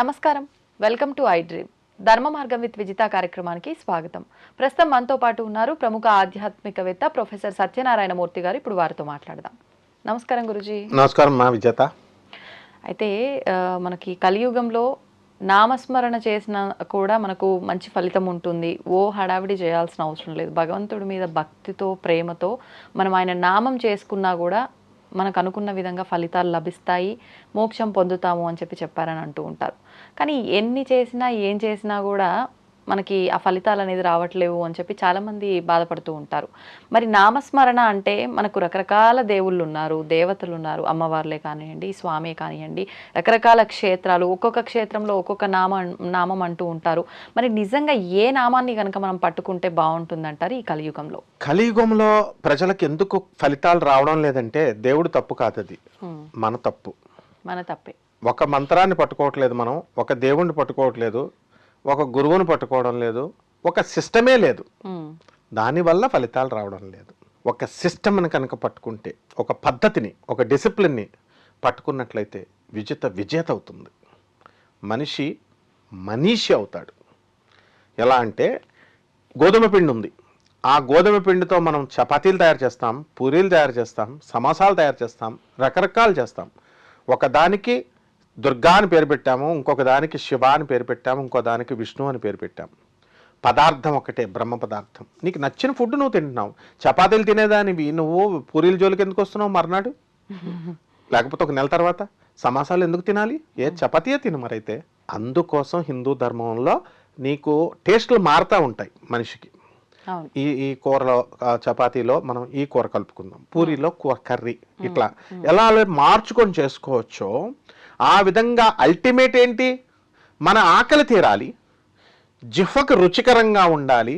నమస్కారం. Welcome to iDream. ధర్మ మార్గం విత్ విజిత కార్యక్రమానికి స్వాగతం. ప్రస్తుతం మనతో పాటు ఉన్నారు ప్రముఖ ఆధ్యాత్మికవేత్త ప్రొఫెసర్ సత్యనారాయణ మూర్తి గారు. ఇప్పుడు వారితో మాట్లాడదాం. నమస్కారం గురుజీ. నమస్కారం మా విజేత. అయితే మనకి కలియుగంలో నామస్మరణ చేసిన కూడా మనకు మంచి ఫలితం ఉంటుంది. ఓ హడావిడి చేయాల్సిన అవసరం లేదు. భగవంతుడి మీద భక్తితో ప్రేమతో మనం ఆయన నామం చేసుకున్నా కూడా మనకు అనుకున్న విధంగా ఫలితాలు లభిస్తాయి. మోక్షం పొందుతాము అని చెప్పి చెప్పారని అంటూ ఉంటారు. కానీ ఎన్ని చేసినా ఏం చేసినా కూడా మనకి ఆ ఫలితాలు అనేది రావట్లేవు అని చెప్పి చాలామంది బాధపడుతూ ఉంటారు. మరి నామస్మరణ అంటే మనకు రకరకాల దేవుళ్ళు ఉన్నారు దేవతలు ఉన్నారు అమ్మవార్లే కానివ్వండి స్వామి కానివ్వండి రకరకాల క్షేత్రాలు ఒక్కొక్క క్షేత్రంలో ఒక్కొక్క నామ నామం అంటూ ఉంటారు. మరి నిజంగా ఏ నామాన్ని కనుక మనం పట్టుకుంటే బాగుంటుందంటారు ఈ కలియుగంలో? కలియుగంలో ప్రజలకు ఎందుకు ఫలితాలు రావడం లేదంటే దేవుడు తప్పు కాదు అది హ్మ్, మన తప్పు. మన తప్పే. ఒక మంత్రాన్ని పట్టుకోవట్లేదు మనం ఒక దేవుణ్ణి పట్టుకోవట్లేదు ఒక గురువుని పట్టుకోవడం లేదు ఒక సిస్టమే లేదు. దానివల్ల ఫలితాలు రావడం లేదు. ఒక సిస్టమ్ని కనుక పట్టుకుంటే ఒక పద్ధతిని ఒక డిసిప్లిన్ని పట్టుకున్నట్లయితే విజేత విజేత అవుతుంది. మనిషి మనీషి అవుతాడు. ఎలా అంటే గోధుమ పిండి ఉంది. ఆ గోధుమ పిండితో మనం చపాతీలు తయారు చేస్తాం పూరీలు తయారు చేస్తాం సమోసాలు తయారు చేస్తాం రకరకాలు చేస్తాం. ఒకదానికి దుర్గా అని పేరు పెట్టాము ఇంకొక దానికి శివ అని పేరు పెట్టాము ఇంకో దానికి విష్ణు అని పేరు పెట్టాము. పదార్థం ఒకటే బ్రహ్మ పదార్థం. నీకు నచ్చిన ఫుడ్ నువ్వు తింటున్నావు. చపాతీలు తినేదానివి. నువ్వు పూరీల జోలికి ఎందుకు వస్తున్నావు మర్నాడు? లేకపోతే ఒక నెల తర్వాత సమాసాలు ఎందుకు తినాలి? ఏ చపాతీయే తిను మరైతే. అందుకోసం హిందూ ధర్మంలో నీకు టేస్ట్లు మారుతూ ఉంటాయి మనిషికి. ఈ ఈ కూరలో చపాతీలో మనం ఈ కూర కలుపుకుందాం. పూరీలో కూర కర్రీ ఇట్లా. ఎలా మార్చుకొని చేసుకోవచ్చో ఆ విధంగా అల్టిమేట్ ఏంటి? మన ఆకలి తీరాలి జిహ్వకు రుచికరంగా ఉండాలి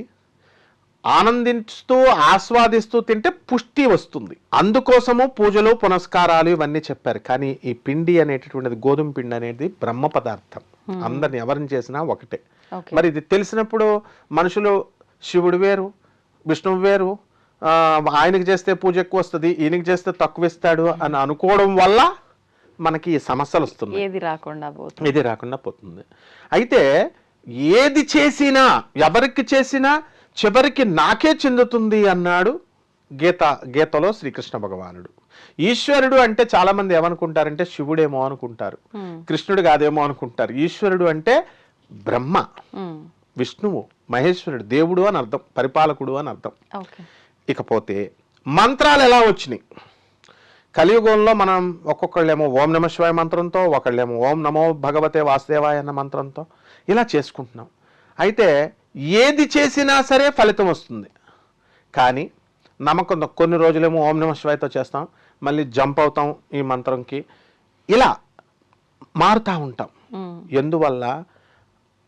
ఆనందిస్తూ ఆస్వాదిస్తూ తింటే పుష్టి వస్తుంది. అందుకోసము పూజలు పునస్కారాలు ఇవన్నీ చెప్పారు. కానీ ఈ పిండి అనేటటువంటిది గోధుమ పిండి అనేది బ్రహ్మ పదార్థం. అందరిని ఎవరిని చేసినా ఒకటే. మరి ఇది తెలిసినప్పుడు మనుషులు శివుడు వేరు విష్ణువు వేరు ఆయనకి చేస్తే పూజ ఎక్కువ వస్తుంది ఈయనకి చేస్తే తక్కువ ఇస్తాడు అని అనుకోవడం వల్ల మనకి ఈ సమస్యలు వస్తున్నాయి. ఏది రాకుండా పోతుంది. ఇది రాకుండా పోతుంది. అయితే ఏది చేసినా ఎవరికి చేసినా చివరికి నాకే చెందుతుంది అన్నాడు గీత గీతలో శ్రీకృష్ణ భగవానుడు. ఈశ్వరుడు అంటే చాలా మంది ఏమనుకుంటారంటే శివుడేమో అనుకుంటారు. కృష్ణుడు కాదేమో అనుకుంటారు. ఈశ్వరుడు అంటే బ్రహ్మ హ్మ్, విష్ణువు మహేశ్వరుడు దేవుడు అని అర్థం పరిపాలకుడు అని అర్థం. ఇకపోతే మంత్రాలు ఎలా వచ్చినాయి? కలియుగంలో మనం ఒక్కొక్కళ్ళేమో ఓం నమ శివాయ మంత్రంతో ఒకళ్ళేమో ఓం నమో భగవతే వాసుదేవాయ అన్న మంత్రంతో ఇలా చేసుకుంటున్నాం. అయితే ఏది చేసినా సరే ఫలితం వస్తుంది. కానీ నమ్మకం కొన్ని రోజులేమో ఓం నమ శివాయతో చేస్తాం మళ్ళీ జంప్ అవుతాం ఈ మంత్రంకి. ఇలా మారుతూ ఉంటాం. ఎందువల్ల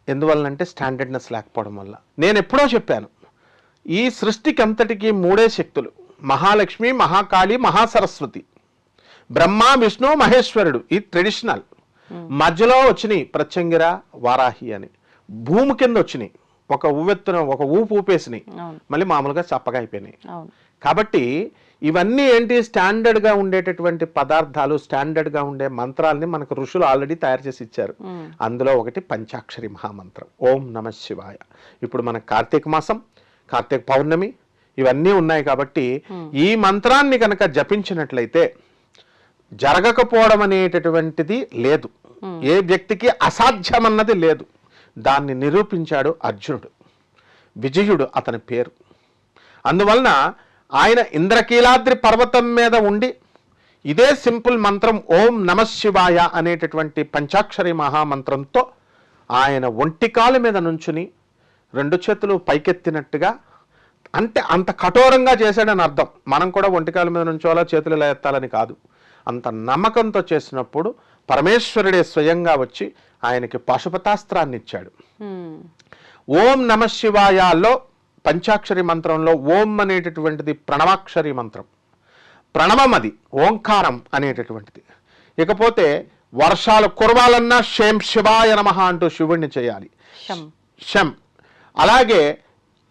ఎందువల్ల? అంటే స్టాండర్డ్నెస్ లేకపోవడం వల్ల. నేను ఎప్పుడో చెప్పాను ఈ సృష్టికి అంతటికి మూడే శక్తులు. మహాలక్ష్మి మహాకాళి మహాసరస్వతి. బ్రహ్మ విష్ణు మహేశ్వరుడు. ఈ ట్రెడిషనల్ మధ్యలో వచ్చినాయి ప్రత్యంగిర వారాహి అని. భూమి కింద వచ్చినాయి. ఒక ఉవ్వెత్తున ఒక ఊపు ఊపేసినాయి. మళ్ళీ మామూలుగా చప్పగా అయిపోయినాయి. కాబట్టి ఇవన్నీ ఏంటి? స్టాండర్డ్గా ఉండేటటువంటి పదార్థాలు స్టాండర్డ్గా ఉండే మంత్రాలని మనకు ఋషులు ఆల్రెడీ తయారు చేసి ఇచ్చారు. హ్మ్, అందులో ఒకటి పంచాక్షరి మహామంత్రం. ఓం నమ శివాయ. ఇప్పుడు మన కార్తీక మాసం కార్తీక పౌర్ణమి ఇవన్నీ ఉన్నాయి కాబట్టి ఈ మంత్రాన్ని కనుక జపించినట్లయితే జరగకపోవడం అనేటటువంటిది లేదు. ఏ వ్యక్తికి అసాధ్యమన్నది లేదు. దాన్ని నిరూపించాడు అర్జునుడు. విజయుడు అతని పేరు. అందువలన ఆయన ఇంద్రకీలాద్రి పర్వతం మీద ఉండి ఇదే సింపుల్ మంత్రం ఓం నమ శివాయ అనేటటువంటి పంచాక్షరి మహామంత్రంతో ఆయన ఒంటికాలు మీద నుంచుని రెండు చేతులు పైకెత్తినట్టుగా అంటే అంత కఠోరంగా చేశాడని అర్థం. మనం కూడా ఒంటికాల మీద నుంచోలా చేతులు ఇలా ఎత్తాలని కాదు. అంత నమ్మకంతో చేసినప్పుడు పరమేశ్వరుడే స్వయంగా వచ్చి ఆయనకి పాశుపతాస్త్రాన్ని ఇచ్చాడు హ్మ్, ఓం నమ శివాయాలో పంచాక్షరి మంత్రంలో ఓం అనేటటువంటిది ప్రణవాక్షరి మంత్రం. ప్రణవం అది ఓంకారం అనేటటువంటిది. ఇకపోతే వర్షాలు కురవాలన్నా షేం శివాయ నమః అంటూ శివుడిని చేయాలి. శం. శం. అలాగే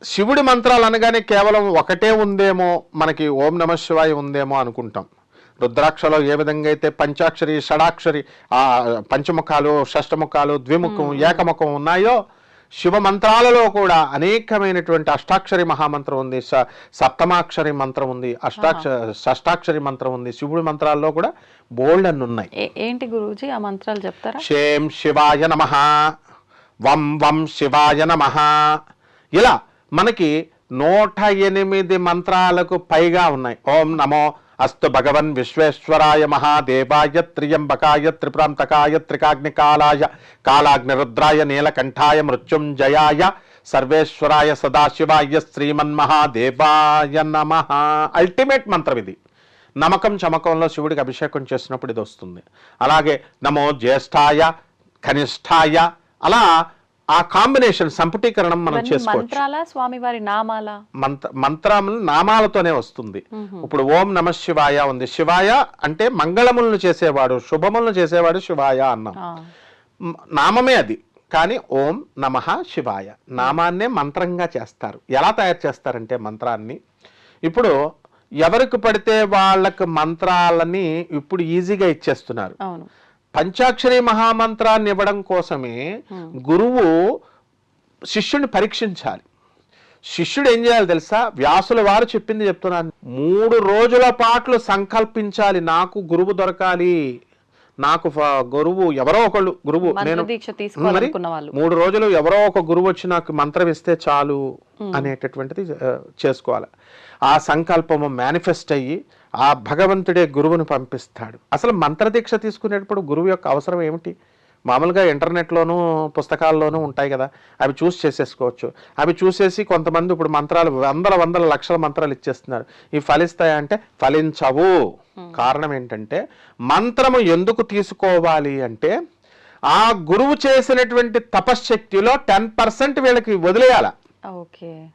శివుడి మంత్రాలు అనగానే కేవలం ఒకటే ఉందేమో మనకి ఓం నమ శివాయ ఉందేమో అనుకుంటాం. రుద్రాక్షలో ఏ విధంగా అయితే పంచాక్షరి షడాక్షరి ఆ పంచముఖాలు షష్టముఖాలు ద్విముఖం ఏకముఖం ఉన్నాయో శివ మంత్రాలలో కూడా అనేకమైనటువంటి అష్టాక్షరి మహామంత్రం ఉంది. స- సప్తమాక్షరి మంత్రం ఉంది. అష్టాక్ష షష్టాక్షరి మంత్రం ఉంది. శివుడి మంత్రాల్లో కూడా బోల్డ్ అన్ని ఉన్నాయి. ఏంటి గురూజీ? ఆ మంత్రాలు చెప్తారా? షేం శివాయ నమ వం వం శివాయ నమ. ఇలా మనకి నూట ఎనిమిది మంత్రాలకు పైగా ఉన్నాయి. ఓం నమో అస్తు భగవన్ విశ్వేశ్వరాయ మహాదేవాయ త్రియంబకాయ త్రిప్రాంతకాయ త్రికాగ్నికాలాయ కాలాగ్నిరుద్రాయ నీలకంఠాయ మృత్యుంజయాయ సర్వేశ్వరాయ సదాశివాయ శ్రీమన్మహాదేవాయ నమ. అల్టిమేట్ మంత్రం ఇది. నమకం చమకంలో శివుడికి అభిషేకం చేసినప్పుడు ఇది వస్తుంది. అలాగే నమో జ్యేష్ఠాయ కనిష్ఠాయ అలా ఆ కాంబినేషన్ సంపుటీకరణం మనం చేసుకోవచ్చు. స్వామివారి నామాలా? మంత్ర మంత్రములు నామాలతోనే వస్తుంది. ఇప్పుడు ఓం నమ శివాయ ఉంది. శివాయ అంటే మంగళములను చేసేవాడు శుభములను చేసేవాడు శివాయ అన్నాం. నామమే అది. కానీ ఓం నమ శివాయ. నామాన్నే మంత్రంగా చేస్తారు. ఎలా తయారు చేస్తారంటే మంత్రాన్ని? ఇప్పుడు ఎవరికి పడితే వాళ్ళకి మంత్రాలని ఇప్పుడు ఈజీగా ఇచ్చేస్తున్నారు. పంచాక్షరి మహామంత్రాన్ని ఇవ్వడం కోసమే గురువు శిష్యుని పరీక్షించాలి. శిష్యుడు ఏం చేయాలి తెలుసా? వ్యాసుల వారు చెప్పింది చెప్తున్నాను. మూడు రోజుల పాటు సంకల్పించాలి. నాకు గురువు దొరకాలి. నాకు గురువు ఎవరో ఒకళ్ళు గురువు నేను వాళ్ళు. మూడు రోజులు ఎవరో ఒక గురువు వచ్చి నాకు మంత్రం ఇస్తే చాలు అనేటటువంటిది చేసుకోవాలి. ఆ సంకల్పము మేనిఫెస్ట్ అయ్యి ఆ భగవంతుడే గురువుని పంపిస్తాడు. అసలు మంత్రదీక్ష తీసుకునేటప్పుడు గురువు యొక్క అవసరం ఏమిటి? మామూలుగా ఇంటర్నెట్లోనూ పుస్తకాల్లోనూ ఉంటాయి కదా. అవి చూసి చేసేసుకోవచ్చు. అవి చూసేసి కొంతమంది ఇప్పుడు మంత్రాలు వందల వందల లక్షల మంత్రాలు ఇచ్చేస్తున్నారు. ఇవి ఫలిస్తాయా అంటే ఫలించవు కారణం ఏంటంటే మంత్రము ఎందుకు తీసుకోవాలి అంటే ఆ గురువు చేసినటువంటి తపశ్శక్తిలో టెన్ పర్సెంట్ వీళ్ళకి వదిలేయాల. ఓకే.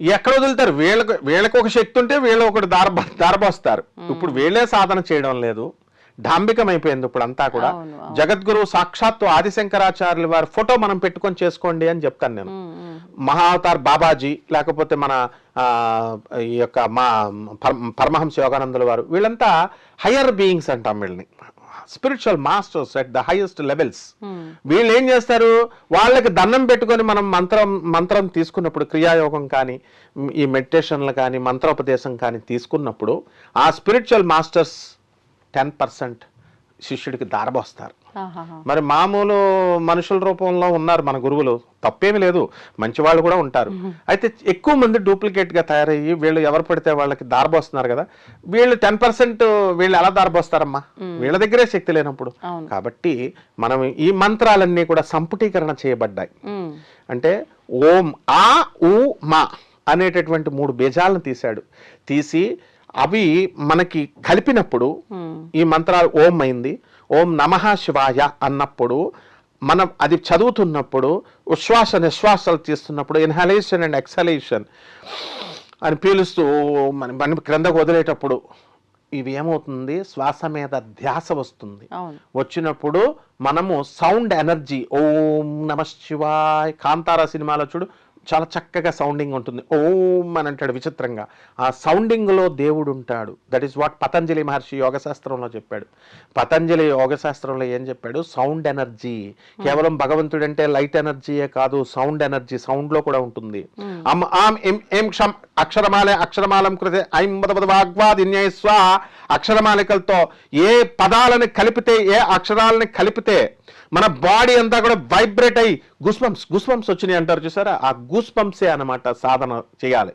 ఎక్కడ వదులుతారు? వీళ్ళకి వీళ్ళకి ఒక శక్తి ఉంటే వీళ్ళు ఒకటి దారబ దారబోస్తారు. ఇప్పుడు వీళ్ళే సాధన చేయడం లేదు. డాంబికం అయిపోయింది ఇప్పుడు అంతా కూడా. జగద్గురు సాక్షాత్తు ఆదిశంకరాచార్యుల వారి ఫోటో మనం పెట్టుకొని చేసుకోండి అని చెప్తాను నేను. మహావతార్ బాబాజీ లేకపోతే మన ఆ, ఈ యొక్క మా పర- పరమహంస యోగానందుల వారు వీళ్ళంతా హయ్యర్ బీయింగ్స్ అంటాం వీళ్ళని spiritual masters at the highest levels. వీళ్ళు ఏం చేస్తారు వాళ్ళకి దండం పెట్టుకొని మనం మంత్రం మంత్రం తీసుకున్నప్పుడు క్రియాయోగం కానీ ఈ మెడిటేషన్లు కానీ మంత్రోపదేశం కానీ తీసుకున్నప్పుడు ఆ స్పిరిచువల్ మాస్టర్స్ టెన్ పర్సెంట్ శిష్యుడికి దారబోస్తారు. మరి మామూలు మనుషుల రూపంలో ఉన్నారు మన గురువులు. తప్పేమీ లేదు. మంచి వాళ్ళు కూడా ఉంటారు. అయితే ఎక్కువ మంది డూప్లికేట్గా తయారయ్యి వీళ్ళు ఎవరు పడితే వాళ్ళకి దారబోస్తున్నారు కదా. వీళ్ళు టెన్ పర్సెంట్ వీళ్ళు ఎలా దారబోస్తారమ్మా? వీళ్ళ దగ్గరే శక్తి లేనప్పుడు. కాబట్టి మనం ఈ మంత్రాలన్నీ కూడా సంపుటీకరణ చేయబడ్డాయి. అంటే ఓం ఆ ఉ మా అనేటటువంటి మూడు బీజాలను తీశాడు. తీసి అవి మనకి కలిపినప్పుడు ఉమ్. ఈ మంత్రాలు ఓం అయింది. ఓం నమః శివాయ అన్నప్పుడు మనం అది చదువుతున్నప్పుడు ఉశ్వాస నిశ్వాసాలు తీస్తున్నప్పుడు ఇన్హలేషన్ అండ్ ఎక్సలేషన్ అని పీలుస్తూ మన మన క్రిందకు వదిలేటప్పుడు ఇవి ఏమవుతుంది? శ్వాస మీద ధ్యాస వస్తుంది. వచ్చినప్పుడు మనము సౌండ్ ఎనర్జీ ఓం నమ శివాయ్ కాంతారా సినిమాలో చూడు చాలా చక్కగా సౌండింగ్ ఉంటుంది. ఓం అని అంటాడు విచిత్రంగా. ఆ సౌండింగ్లో దేవుడు ఉంటాడు. That is what Patanjali Maharshi yoga శాస్త్రంలో చెప్పాడు. పతంజలి యోగ శాస్త్రంలో ఏం చెప్పాడు? సౌండ్ ఎనర్జీ కేవలం భగవంతుడు అంటే లైట్ ఎనర్జీయే కాదు సౌండ్ ఎనర్జీ సౌండ్లో కూడా ఉంటుంది. అమ్ ఆం ఎం ఎం క్షం అక్షరమాలే అక్షరమాలం కృతే ఐం బద వాగ్వాదిన్యై స్వ అక్షరమాలికలతో ఏ పదాలను కలిపితే ఏ అక్షరాలని కలిపితే మన బాడీ అంతా కూడా వైబ్రేట్ అయ్యి గుస్పంప్స్ గుస్పంప్స్ వచ్చినాయి అంటారు చూసారా? ఆ గుస్పంప్సే అన్నమాట సాధన చేయాలి.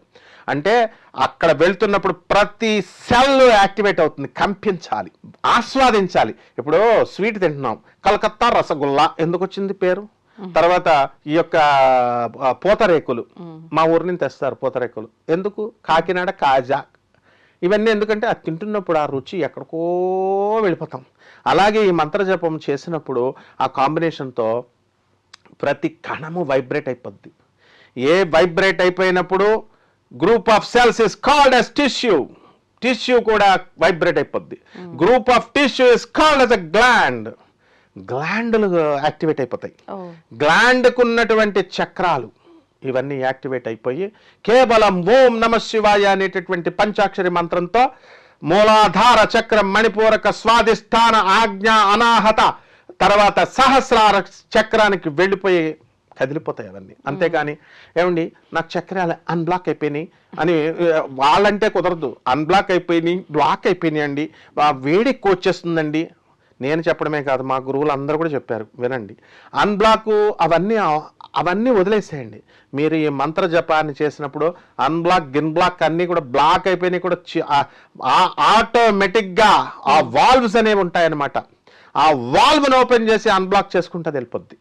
అంటే అక్కడ వెళ్తున్నప్పుడు ప్రతి సెల్ యాక్టివేట్ అవుతుంది కంపించాలి ఆస్వాదించాలి. ఇప్పుడు స్వీట్ తింటున్నాం కలకత్తా రసగుల్లా ఎందుకు వచ్చింది పేరు? తర్వాత ఈ యొక్క పూతరేకులు. మా ఊరి నుంచి తెస్తారు పూతరేకులు. ఎందుకు? కాకినాడ కాజా. ఇవన్నీ ఎందుకంటే అది తింటున్నప్పుడు ఆ రుచి ఎక్కడికో వెళ్ళిపోతాం. అలాగే ఈ మంత్రజపం చేసినప్పుడు ఆ కాంబినేషన్తో ప్రతి కణము వైబ్రేట్ అయిపోద్ది. ఏ వైబ్రేట్ అయిపోయినప్పుడు group of cells is called as tissue. Tissue కూడా వైబ్రేట్ అయిపోద్ది. Group of tissue is called as a gland. గ్లాండ్లు activate అయిపోతాయి. గ్లాండ్కు ఉన్నటువంటి చక్రాలు ఇవన్నీ యాక్టివేట్ అయిపోయి కేవలం ఓం నమ శివాయ అనేటటువంటి పంచాక్షరి మంత్రంతో మూలాధార చక్రం మణిపూరక స్వాదిష్టాన ఆజ్ఞ అనాహత తర్వాత సహస్రార చక్రానికి వెళ్ళిపోయి కదిలిపోతాయి అవన్నీ. అంతేగాని ఏమండి నాకు చక్రాలు అన్బ్లాక్ అయిపోయినాయి అని వాళ్ళంటే కుదరదు. అన్బ్లాక్ అయిపోయినాయి బ్లాక్ అయిపోయినాయి అండి ఆ వేడి ఎక్కువ వచ్చేస్తుందండి. నేను చెప్పడమే కాదు మా గురువులు అందరూ కూడా చెప్పారు వినండి. అన్బ్లాక్ అవన్నీ అవన్నీ వదిలేసేయండి. మీరు ఈ మంత్ర జపాన్ని చేసినప్పుడు అన్బ్లాక్ గిన్బ్లాక్ అన్నీ కూడా బ్లాక్ అయిపోయినాయి కూడా ఆటోమేటిక్గా ఆ వాల్వ్స్ అనేవి ఉంటాయన్నమాట. ఆ వాల్వ్ను ఓపెన్ చేసి అన్బ్లాక్ చేసుకుంటే వెళ్ళిపోద్ది.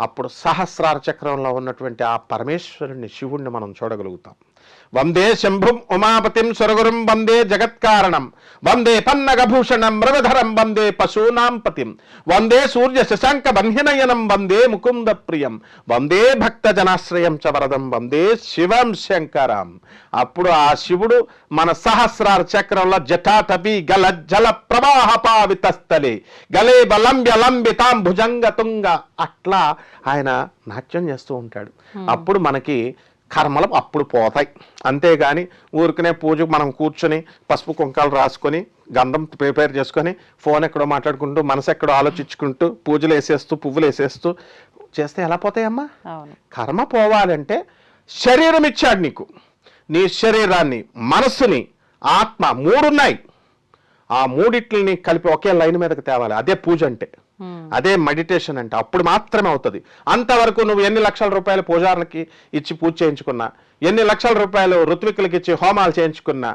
అప్పుడు సహస్రార చక్రంలో ఉన్నటువంటి ఆ పరమేశ్వరుని శివుణ్ణి మనం చూడగలుగుతాం. వందే శంభుం ఉమాపతిం సురగురుం వందే జగత్కారణం వందే పన్నగభూషణం మృగధరం వందే పశూనాం పతిం వందే సూర్య శశాంక బంహినయనం వందే ముకుంద ప్రియం వందే భక్త జనాశ్రయం చ వరదం వందే శివం శంకరం అప్పుడు ఆ శివుడు మన సహస్రార చక్రంలో జటాటపి గల జల ప్రవాహ పావిత స్థలే గలే బలంబ్య లంబితాం భుజంగ తుంగ అట్లా ఆయన నాట్యం చేస్తూ ఉంటాడు అప్పుడు మనకి కర్మలు అప్పుడు పోతాయి. అంతేగాని ఊరికనే పూజకు మనం కూర్చొని పసుపు కుంకాలు రాసుకొని గంధం ప్రిపేర్ చేసుకొని ఫోన్ ఎక్కడో మాట్లాడుకుంటూ మనసు ఎక్కడో ఆలోచించుకుంటూ పూజలు వేసేస్తూ పువ్వులు వేసేస్తూ చేస్తే ఎలా పోతాయమ్మా? కర్మ పోవాలంటే శరీరం ఇచ్చాడు నీకు. నీ శరీరాన్ని మనస్సుని ఆత్మ మూడున్నాయి. ఆ మూడిట్లని కలిపి ఒకే లైన్ మీదకి తేవాలి. అదే పూజ అంటే. అదే మెడిటేషన్ అంటే. అప్పుడు మాత్రమే అవుతుంది. అంతవరకు నువ్వు ఎన్ని లక్షల రూపాయలు పూజారులకి ఇచ్చి పూజ చేయించుకున్నా ఎన్ని లక్షల రూపాయలు ఋత్వికులకి ఇచ్చి హోమాలు చేయించుకున్నా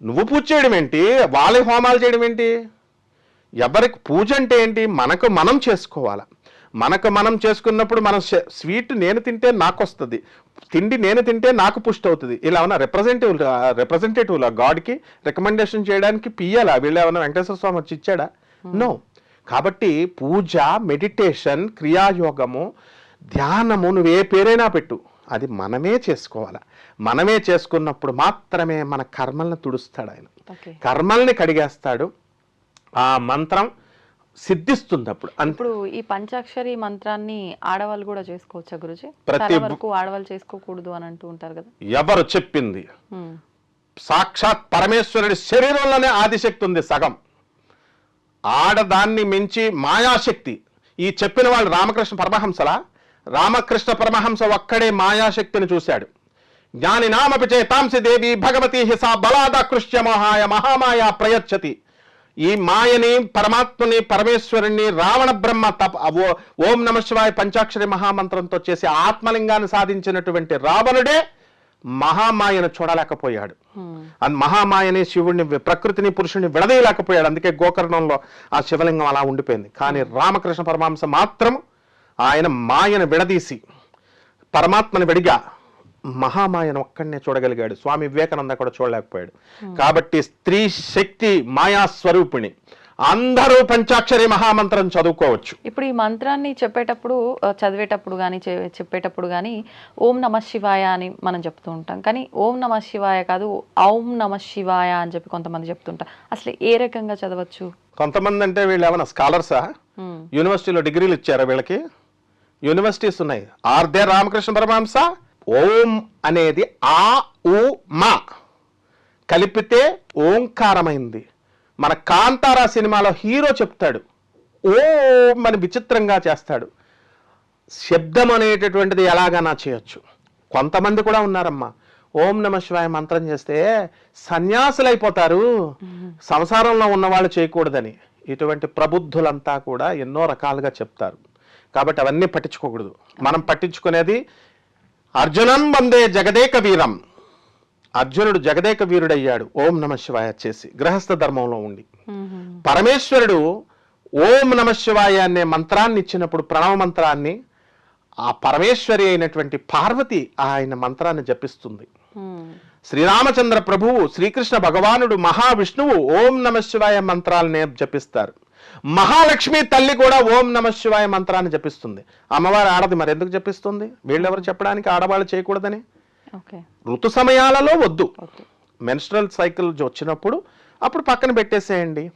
నువ్వు పూజ చేయడం ఏంటి? వాళ్ళ హోమాలు చేయడం ఏంటి? ఎవరికి పూజ అంటే ఏంటి? మనకు మనం చేసుకోవాలి. మనకు మనం చేసుకున్నప్పుడు మనం స్వీట్ నేను తింటే నాకు వస్తుంది తిండి నేను తింటే నాకు పుష్టి అవుతుంది. ఇలా ఉన్న రిప్రజెంటేటివ్ రిప్రజెంటేటివ్ గాడ్కి రికమెండేషన్ చేయడానికి పియ్యాలా? వీళ్ళు ఏమన్నా వెంకటేశ్వర స్వామి వచ్చి ఇచ్చాడా? నో కాబట్టి పూజ మెడిటేషన్ క్రియాయోగము ధ్యానము నువ్వు ఏ పేరైనా పెట్టు. అది మనమే చేసుకోవాలి. మనమే చేసుకున్నప్పుడు మాత్రమే మన కర్మల్ని తుడుస్తాడు ఆయన. కర్మల్ని కడిగేస్తాడు. ఆ మంత్రం సిద్ధిస్తుంది అప్పుడు ఇప్పుడు ఈ పంచాక్షరి మంత్రాన్ని ఆడవాళ్ళు కూడా చేసుకోవచ్చా గురుజీ? ప్రతి వరకు ఆడవాళ్ళు చేసుకోకూడదు అని అంటూ ఉంటారు కదా. ఎవరు చెప్పింది. సాక్షాత్ పరమేశ్వరుడి శరీరంలోనే ఆదిశక్తి ఉంది సగం. ఆడదాన్ని మించి మాయాశక్తి. ఈ చెప్పిన వాళ్ళు రామకృష్ణ పరమహంసలా? రామకృష్ణ పరమహంస ఒక్కడే మాయాశక్తిని చూశాడు. జ్ఞాని నామపి చేతాంసి దేవి భగవతి హిసా బలాదకృష్య మహాయ మహామాయ ప్రయచ్చతి. ఈ మాయని పరమాత్మని పరమేశ్వరుణ్ణి రావణ బ్రహ్మ తప ఓ- నమ శివాయ పంచాక్షరి మహామంత్రంతో చేసి ఆత్మలింగాన్ని సాధించినటువంటి రావణుడే మహామాయను చూడలేకపోయాడు. అండ్ మహామాయని శివుడిని ప్రకృతిని పురుషుని విడదీయలేకపోయాడు. అందుకే గోకర్ణంలో ఆ శివలింగం అలా ఉండిపోయింది. కానీ రామకృష్ణ పరమాంస మాత్రం ఆయన మాయను విడదీసి పరమాత్మని విడిగా మహామాయను ఒక్కడనే చూడగలిగాడు. స్వామి వివేకానంద కూడా చూడలేకపోయాడు. కాబట్టి స్త్రీ శక్తి మాయా స్వరూపిణి. అందరూ పంచాక్షరి మహామంత్రం చదువుకోవచ్చు. ఇప్పుడు ఈ మంత్రాన్ని చెప్పేటప్పుడు చదివేటప్పుడు కానీ చెప్పేటప్పుడు కానీ ఓం నమ శివాయ అని మనం చెప్తూ ఉంటాం. కానీ ఓం నమ శివాయ కాదు ఔం నమ శివాయ అని చెప్పి కొంతమంది చెప్తుంటారు. అసలు ఏ రకంగా చదవచ్చు? కొంతమంది అంటే వీళ్ళు ఏమైనా స్కాలర్సా. యూనివర్సిటీలో డిగ్రీలు ఇచ్చారా వీళ్ళకి? యూనివర్సిటీస్ ఉన్నాయి. ఆర్ దే రామకృష్ణ పరమహంస ఓం అనేది ఆ ఉ మా. కలిపితే ఓంకారమైంది. మన కాంతారా సినిమాలో హీరో చెప్తాడు ఓం అని విచిత్రంగా చేస్తాడు. శబ్దం అనేటటువంటిది ఎలాగైనా చేయొచ్చు. కొంతమంది కూడా ఉన్నారమ్మా. ఓం నమ శివాయ మంత్రం చేస్తే సన్యాసులు అయిపోతారు సంసారంలో ఉన్న వాళ్ళు చేయకూడదని. ఇటువంటి ప్రబుద్ధులంతా కూడా ఎన్నో రకాలుగా చెప్తారు. కాబట్టి అవన్నీ పట్టించుకోకూడదు. మనం పట్టించుకునేది అర్జునం వందే జగదేక వీరం అర్జునుడు జగదేక వీరుడయ్యాడు ఓం నమ శివాయ చేసి గృహస్థ ధర్మంలో ఉండి. పరమేశ్వరుడు ఓం నమ శివాయ అనే మంత్రాన్ని ఇచ్చినప్పుడు ప్రణవ మంత్రాన్ని ఆ పరమేశ్వరి అయినటువంటి పార్వతి ఆయన మంత్రాన్ని జపిస్తుంది. శ్రీరామచంద్ర ప్రభువు శ్రీకృష్ణ భగవానుడు మహావిష్ణువు ఓం నమ శివాయ మంత్రాలనే జపిస్తారు. మహాలక్ష్మి తల్లి కూడా ఓం నమ శివాయ మంత్రాన్ని జపిస్తుంది. అమ్మవారి ఆడది మరి ఎందుకు జపిస్తుంది? వీళ్ళెవరు చెప్పడానికి ఆడవాళ్ళు చేయకూడదని? ఋతు సమయాలలో వద్దు. మెన్స్ట్రల్ సైకిల్ వచ్చినప్పుడు అప్పుడు పక్కన పెట్టేసేయండి.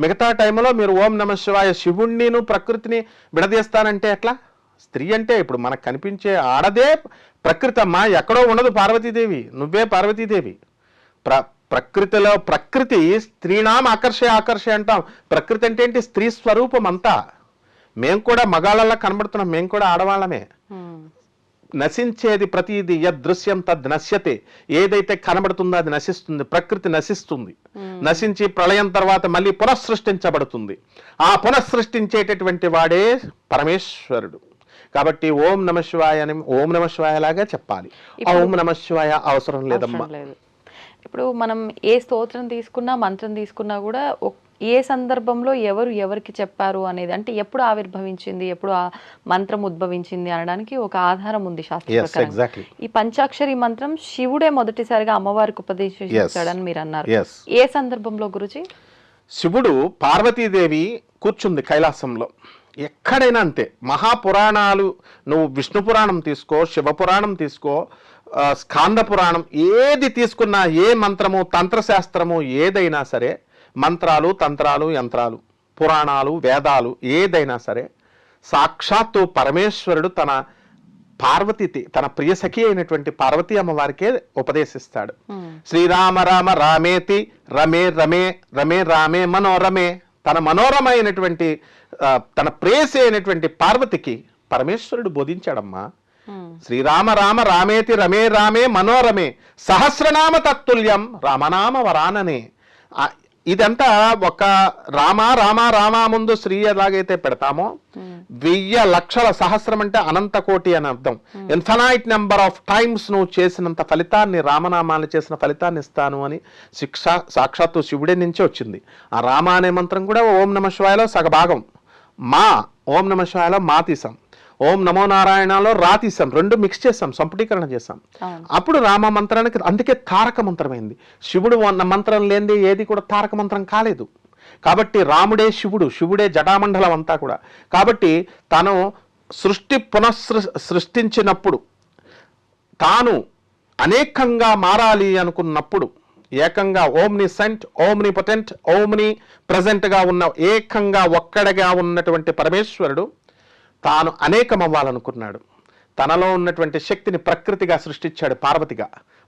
మిగతా టైంలో మీరు ఓం నమ శివాయ శివుణ్ణిను ప్రకృతిని విడదీస్తానంటే ఎట్లా? స్త్రీ అంటే ఇప్పుడు మనకు కనిపించే ఆడదే ప్రకృతి అమ్మా ఎక్కడో ఉండదు పార్వతీదేవి. నువ్వే పార్వతీదేవి. ప్ర ప్రకృతిలో ప్రకృతి స్త్రీనాం ఆకర్షే ఆకర్షే అంటాం. ప్రకృతి అంటే ఏంటి? స్త్రీ స్వరూపం అంతా. మేము కూడా మగాళ్ళలా కనబడుతున్నాం. మేము కూడా ఆడవాళ్ళమే. నశించేది ప్రతిది యదృశ్యం తద్ నశ్యతే. ఏదైతే కనబడుతుందో అది నశిస్తుంది. ప్రకృతి నశిస్తుంది. నశించి ప్రళయం తర్వాత మళ్ళీ పునఃసృష్టించబడుతుంది. ఆ పునఃసృష్టించేటటువంటి వాడే పరమేశ్వరుడు. కాబట్టి ఓం నమ శివాయ అని ఓం నమ శివాయ లాగా చెప్పాలి. ఆ ఓం నమ శివాయ అవసరం లేదమ్మా ఇప్పుడు మనం ఏ స్తోత్రం తీసుకున్నా మంత్రం తీసుకున్నా కూడా ఏ సందర్భంలో ఎవరు ఎవరికి చెప్పారు అనేది అంటే ఎప్పుడు ఆవిర్భవించింది ఎప్పుడు ఆ మంత్రం ఉద్భవించింది అనడానికి ఒక ఆధారం ఉంది శాస్త్ర ఈ పంచాక్షరి మంత్రం శివుడే మొదటిసారిగా అమ్మవారికి ఉపదేశించాడని మీరు అన్నారు. ఏ సందర్భంలో గురుజీ? శివుడు పార్వతీదేవి కూర్చుంది కైలాసంలో. ఎక్కడైనా అంతే. మహాపురాణాలు నువ్వు విష్ణు పురాణం తీసుకో శివపురాణం తీసుకో స్కాంద పురాణం ఏది తీసుకున్నా ఏ మంత్రము తంత్రశాస్త్రము ఏదైనా సరే మంత్రాలు తంత్రాలు యంత్రాలు పురాణాలు వేదాలు ఏదైనా సరే సాక్షాత్తు పరమేశ్వరుడు తన పార్వతి తన ప్రియ సఖి అయినటువంటి పార్వతీ అమ్మవారికే ఉపదేశిస్తాడు. శ్రీరామ రామ రామేతి రమే రమే రమే రామే మనోరమే. తన మనోరమైనటువంటి ఆ, తన ప్రేసి అయినటువంటి పార్వతికి పరమేశ్వరుడు బోధించాడమ్మా. శ్రీరామ రామ రామేతి రమే రామే మనోరమే సహస్రనామ తత్తుల్యం రామనామ వరాననే. ఇదంతా ఒక రామ రామ రామ ముందు శ్రీ ఎలాగైతే పెడతామో వెయ్యి లక్షల సహస్రం అంటే అనంత కోటి అని అర్థం. ఇన్ఫనైట్ నెంబర్ ఆఫ్ టైమ్స్ నువ్వు చేసినంత ఫలితాన్ని రామనామాలు చేసిన ఫలితాన్ని ఇస్తాను అని శిక్ష సాక్షాత్తు శివుడి నుంచి వచ్చింది. ఆ రామ అనే మంత్రం కూడా ఓం నమ శివాయలో సగభాగం. మా ఓం నమ శివాయలో మా తీసాం ఓం నమో నారాయణలో రా తీసాం రెండు మిక్స్ చేసాం సంపుటీకరణ చేసాం అప్పుడు రామ మంత్రానికి అందుకే తారక మంత్రమైంది. శివుడు మంత్రం లేనిది ఏది కూడా తారక మంత్రం కాలేదు. కాబట్టి రాముడే శివుడు శివుడే జటామండలం అంతా కూడా. కాబట్టి తను సృష్టి పునఃసృ సృష్టించినప్పుడు తాను అనేకంగా మారాలి అనుకున్నప్పుడు ఏకంగా ఓమ్ని సెంట్ ఓమ్ని పొటెంట్ ఓమ్ని ప్రజెంట్గా ఉన్న ఏకంగా ఒక్కడగా ఉన్నటువంటి పరమేశ్వరుడు తాను అనేకం అవ్వాలనుకున్నాడు తనలో ఉన్నటువంటి శక్తిని ప్రకృతిగా సృష్టించాడు పార్వతిగా.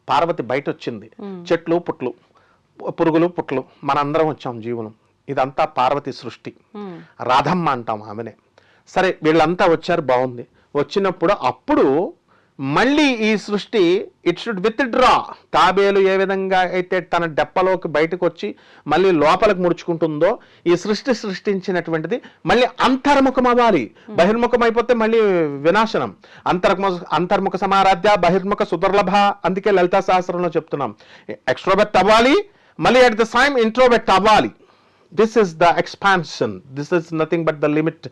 పార్వతి బయట వచ్చింది చెట్లు పుట్లు పురుగులు పుట్లు. మనందరం వచ్చాం జీవనం ఇదంతా పార్వతి సృష్టి. రాధమ్మ అంటాం ఆమెనే. సరే వీళ్ళంతా వచ్చారు బాగుంది వచ్చినప్పుడు అప్పుడు మళ్ళీ ఈ సృష్టి ఇట్ షుడ్ విత్ డ్రా తాబేలు ఏ విధంగా అయితే తన డెప్పలోకి బయటకు వచ్చి మళ్ళీ లోపలికి ముడుచుకుంటుందో ఈ సృష్టి సృష్టించినటువంటిది మళ్ళీ అంతర్ముఖం అవ్వాలి బహిర్ముఖం అయిపోతే మళ్ళీ వినాశనం. అంతర్ముఖ అంతర్ముఖ సమారాధ్య బహిర్ముఖ సుదుర్లభ అందుకే లలితా శాస్త్రంలో చెప్తున్నాం. ఎక్స్ట్రోబెట్ అవ్వాలి మళ్ళీ అట్ ద సైమ్ ఇంట్రోబెట్ అవ్వాలి. This is the expansion this is nothing but the limit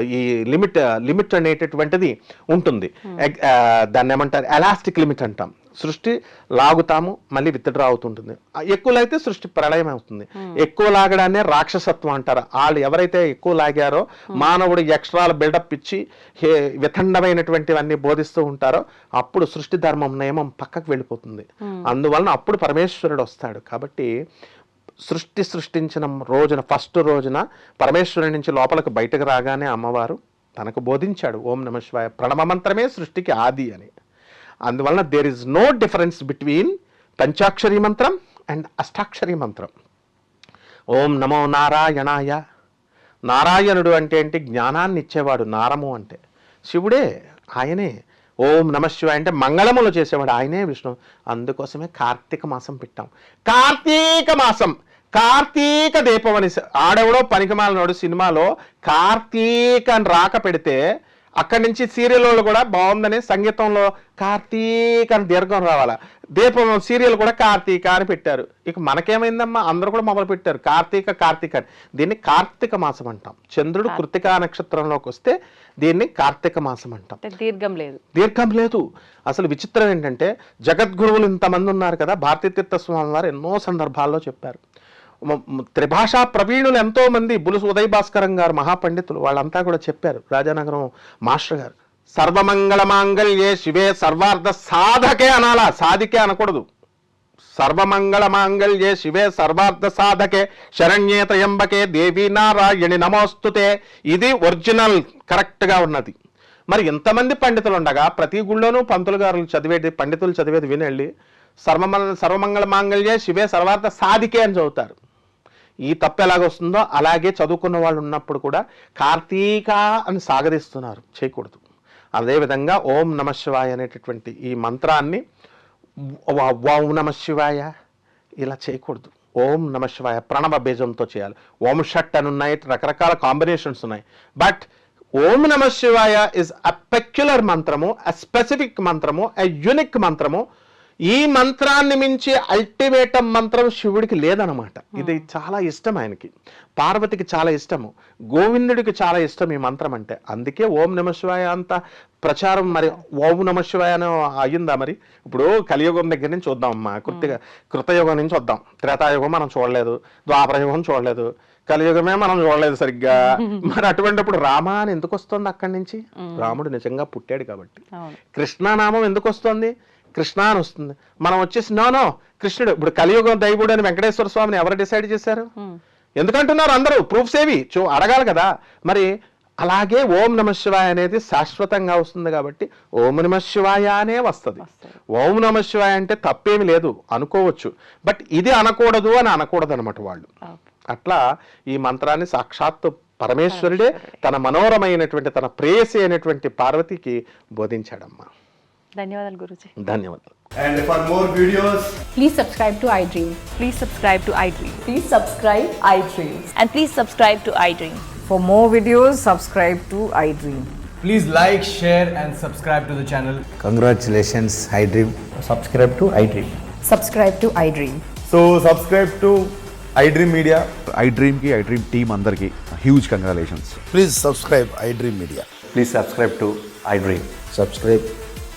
ఈ లిమిట్ లిమిట్ అనేటటువంటిది ఉంటుంది. Uh, దాన్ని ఏమంటారు? ఎలాస్టిక్ లిమిట్ అంటాం. సృష్టి లాగుతాము మళ్ళీ విత్డ్రా అవుతుంటుంది. ఎక్కువ అయితే సృష్టి ప్రళయం అవుతుంది. ఎక్కువ లాగడాన్ని రాక్షసత్వం అంటారు. వాళ్ళు ఎవరైతే ఎక్కువ లాగారో మానవుడు ఎక్స్ట్రాల బిల్డప్ ఇచ్చి హే వితండమైనటువంటివన్నీ బోధిస్తూ ఉంటారో అప్పుడు సృష్టి ధర్మం నియమం పక్కకు వెళ్ళిపోతుంది. అందువలన అప్పుడు పరమేశ్వరుడు వస్తాడు. కాబట్టి సృష్టి సృష్టించిన రోజున ఫస్ట్ రోజున పరమేశ్వరుని నుంచి లోపలికి బయటకు రాగానే అమ్మవారు తనకు బోధించాడు ఓం నమ శివాయ ప్రణవమంత్రమే సృష్టికి ఆది అని. అందువలన there is no difference between Panchakshari మంత్రం అండ్ అష్టాక్షరి మంత్రం. ఓం నమో నారాయణాయ. నారాయణుడు అంటే ఏంటి? జ్ఞానాన్ని ఇచ్చేవాడు నారము అంటే. శివుడే ఆయనే ఓం నమ శివాయ అంటే మంగళములు చేసేవాడు. ఆయనే విష్ణు. అందుకోసమే కార్తీక మాసం పెట్టాం. కార్తీక మాసం. కార్తీక దీపం అని ఆడెవడో పనికిమాలనోడు సినిమాలో కార్తీక అని రాక పెడితే అక్కడి నుంచి సీరియల్ వాళ్ళు కూడా బాగుందని సంగీతంలో కార్తీక్ అని దీర్ఘం రావాలా. దీపం సీరియల్ కూడా కార్తీక అని పెట్టారు. ఇక మనకేమైందమ్మా? అందరూ కూడా మొదలు పెట్టారు. కార్తీక కార్తీక అని. దీన్ని కార్తీక మాసం అంటాం. చంద్రుడు కృతికా నక్షత్రంలోకి వస్తే దీన్ని కార్తీక మాసం అంటాం. దీర్ఘం లేదు. దీర్ఘం లేదు. అసలు విచిత్రం ఏంటంటే జగద్గురువులు ఇంతమంది ఉన్నారు కదా భారతీ తీర్థ స్వామి వారు ఎన్నో సందర్భాల్లో చెప్పారు. త్రిభాషా ప్రవీణులు ఎంతో మంది బులుసు ఉదయ్ భాస్కరం గారు మహాపండితులు వాళ్ళంతా కూడా చెప్పారు. రాజానగరం మాస్టర్ గారు. సర్వమంగళమాంగళ్యే శివే సర్వార్థ సాధకే అనాలా సాధికే అనకూడదు. సర్వమంగళమాంగళ్యే శివే సర్వార్థ సాధకే శరణ్యే త్రయంబకే దేవి నారాయణి నమోస్తుతే. ఇది ఒరిజినల్ కరెక్ట్గా ఉన్నది. మరి ఇంతమంది పండితులు ఉండగా ప్రతి గుళ్ళోనూ పంతులు గారు చదివేది పండితులు చదివేది వినెళ్ళి సర్వమంగళ సర్వమంగళ మాంగళ్యే శివే సర్వార్థ సాధికే అని చదువుతారు. ఈ తప్పు ఎలాగొస్తుందో అలాగే చదువుకున్న వాళ్ళు ఉన్నప్పుడు కూడా కార్తీక అని సాగరిస్తున్నారు చేయకూడదు. అదేవిధంగా ఓం నమ శివాయ అనేటటువంటి ఈ మంత్రాన్ని ఓం నమ శివాయ ఇలా చేయకూడదు. ఓం నమ శివాయ ప్రణవ బీజంతో చేయాలి. ఓం షట్ అని ఉన్నాయి రకరకాల కాంబినేషన్స్ ఉన్నాయి. బట్ ఓం నమ శివాయ ఇస్ అ పెక్యులర్ మంత్రము అ స్పెసిఫిక్ మంత్రము అ యునిక్ మంత్రము ఈ మంత్రాన్ని మించి అల్టిమేటం మంత్రం శివుడికి లేదనమాట ఇది చాలా ఇష్టం ఆయనకి. పార్వతికి చాలా ఇష్టము. గోవిందుడికి చాలా ఇష్టం ఈ మంత్రం అంటే. అందుకే ఓం నమ శివాయ అంత ప్రచారం మరి ఓం నమ శివాయ అని అయ్యిందా మరి? ఇప్పుడు కలియుగం దగ్గర నుంచి చూద్దాం అమ్మా. కృతిగా కృతయుగం నుంచి వద్దాం త్రేతాయుగం మనం చూడలేదు. ద్వాపరయుగం చూడలేదు. కలియుగమే మనం చూడలేదు సరిగ్గా. మరి అటువంటిప్పుడు రామ అని ఎందుకు వస్తుంది అక్కడి నుంచి? రాముడు నిజంగా పుట్టాడు కాబట్టి. కృష్ణానామం ఎందుకు వస్తుంది? కృష్ణ అని వస్తుంది. మనం వచ్చేసి నో నో కృష్ణుడు ఇప్పుడు కలియుగం దైవుడు అని వెంకటేశ్వర స్వామిని ఎవరు డిసైడ్ చేశారు? ఎందుకంటున్నారు అందరూ? ప్రూఫ్స్ ఏవి? చూ అడగాలి కదా. మరి అలాగే ఓం నమ శివాయ అనేది శాశ్వతంగా వస్తుంది కాబట్టి ఓం నమ శివాయ అనే వస్తుంది. ఓం నమ శివాయ అంటే తప్పేమి లేదు అనుకోవచ్చు. బట్ ఇది అనకూడదు అని అనకూడదు అనమాట వాళ్ళు. అట్లా ఈ మంత్రాన్ని సాక్షాత్తు పరమేశ్వరుడే. తన మనోరమైనటువంటి తన ప్రేయసి అయినటువంటి పార్వతికి బోధించాడమ్మా. ధన్యవాదాలు గురుజీ ధన్యవాదాలు And for more videos, Please subscribe to iDream. Please subscribe to iDream. Please subscribe iDream. And please subscribe to iDream. For more videos, subscribe to iDream. please like, share, and subscribe to the channel. Congratulations, iDream. subscribe to iDream. Subscribe to iDream. So, subscribe to iDream Media. I డ్రీమ్కి I dream team అందరికీ huge congratulations Please subscribe iDream Media. Please subscribe to iDream. Subscribe